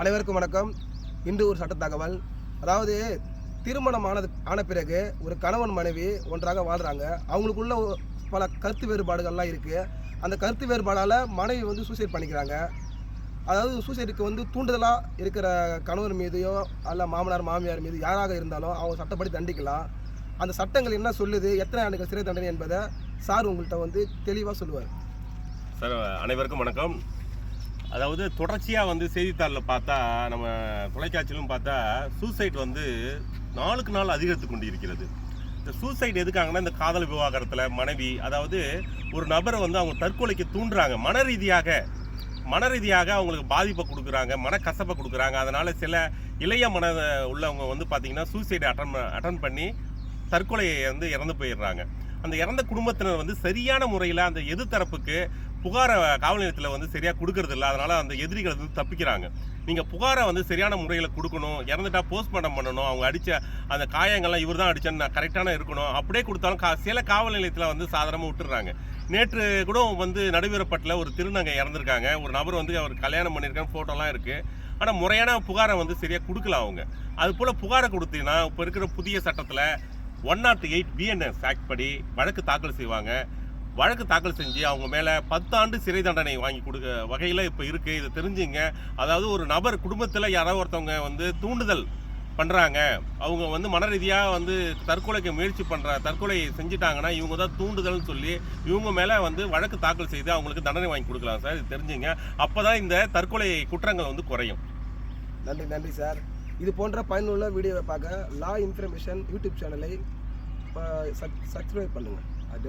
அனைவருக்கும் வணக்கம். இன்று ஒரு சட்ட தகவல். அதாவது திருமணம் ஆனது ஆன பிறகு ஒரு கணவன் மனைவி ஒன்றாக வாழ்கிறாங்க அவங்களுக்குள்ள பல கருத்து வேறுபாடுகள்லாம் இருக்குது அந்த கருத்து வேறுபாடால் மனைவி வந்து சூசைட் பண்ணிக்கிறாங்க. அதாவது சூசைடுக்கு வந்து தூண்டுதலாக இருக்கிற கணவர் மீதையோ அல்ல மாமனார் மாமியார் மீது யாராக இருந்தாலும் அவங்க சட்டப்படி தண்டிக்கலாம். அந்த சட்டங்கள் என்ன சொல்லுது? எத்தனை ஆண்டுகள் சிறை தண்டனை என்பதை சார் உங்கள்கிட்ட வந்து தெளிவாக சொல்லுவார். சார் அனைவருக்கும் வணக்கம். அதாவது தொடர்ச்சியாக வந்து செய்தித்தாளில் பார்த்தா நம்ம தொலைக்காட்சியிலும் பார்த்தா சூசைட் வந்து நாளுக்கு நாள் அதிகரித்து கொண்டு இருக்கிறது இந்த சூசைட் எதுக்காங்கன்னா இந்த காதல் விவாகரத்தில் மனைவி அதாவது ஒரு நபரை வந்து அவங்க தற்கொலைக்கு தூண்டுறாங்க. மன ரீதியாக மன ரீதியாக அவங்களுக்கு பாதிப்பை கொடுக்குறாங்க மனக்கசப்பை கொடுக்குறாங்க. அதனால் சில இளைய மன உள்ளவங்க வந்து பார்த்திங்கன்னா சூசைடை அட்டன் அட்டன் பண்ணி தற்கொலையை வந்து இறந்து போயிடுறாங்க. அந்த இறந்த குடும்பத்தினர் வந்து சரியான முறையில் அந்த எதிர்த்தரப்புக்கு புகாரை காவல் நிலையத்தில் வந்து சரியாக கொடுக்கறது இல்லை அதனால் அந்த எதிரிகள் வந்து தப்பிக்கிறாங்க. நீங்கள் புகாரை வந்து சரியான முறையில் கொடுக்கணும் இறந்துட்டா போஸ்ட்மார்ட்டம் பண்ணணும் அவங்க அடித்த அந்த காயங்கள்லாம் இவர் தான் அடித்தேன்னு நான் கரெக்டான இருக்கணும் அப்படியே கொடுத்தாலும் கா சில காவல் நிலையத்தில் வந்து சாதாரணமாக விட்டுறாங்க நேற்று கூட வந்து நடுவீரப்பட்டில் ஒரு திருநங்கை இறந்துருக்காங்க. ஒரு நபர் வந்து அவர் கல்யாணம் பண்ணியிருக்காங்க ஃபோட்டோலாம் இருக்குது ஆனால் முறையான புகாரை வந்து சரியாக கொடுக்கல அவங்க. அது போல் புகாரை கொடுத்தீங்கன்னா இப்போ இருக்கிற புதிய சட்டத்தில் one nought eight BNS act படி வழக்கு தாக்கல் செய்வாங்க. வழக்கு தாக்கல் செஞ்சு அவங்க மேலே பத்தாண்டு சிறை தண்டனை வாங்கி கொடுக்க வகையில் இப்போ இருக்குது இதை தெரிஞ்சுங்க. அதாவது ஒரு நபர் குடும்பத்தில் யாராவது ஒருத்தவங்க வந்து தூண்டுதல் பண்ணுறாங்க அவங்க வந்து மன ரீதியாக வந்து தற்கொலைக்கு முயற்சி பண்ணுற தற்கொலை செஞ்சுட்டாங்கன்னா இவங்க தான் தூண்டுதல்னு சொல்லி இவங்க மேலே வந்து வழக்கு தாக்கல் செய்து அவங்களுக்கு தண்டனை வாங்கி கொடுக்கலாம் சார். இது தெரிஞ்சுங்க. அப்போ தான் இந்த தற்கொலை குற்றங்கள் வந்து குறையும். நன்றி நன்றி சார். இது போன்ற பயனுள்ள வீடியோவை பார்க்க லா இன்ஃபர்மேஷன் யூடியூப் சேனலை சப்ஸ்கிரைப் பண்ணுங்கள்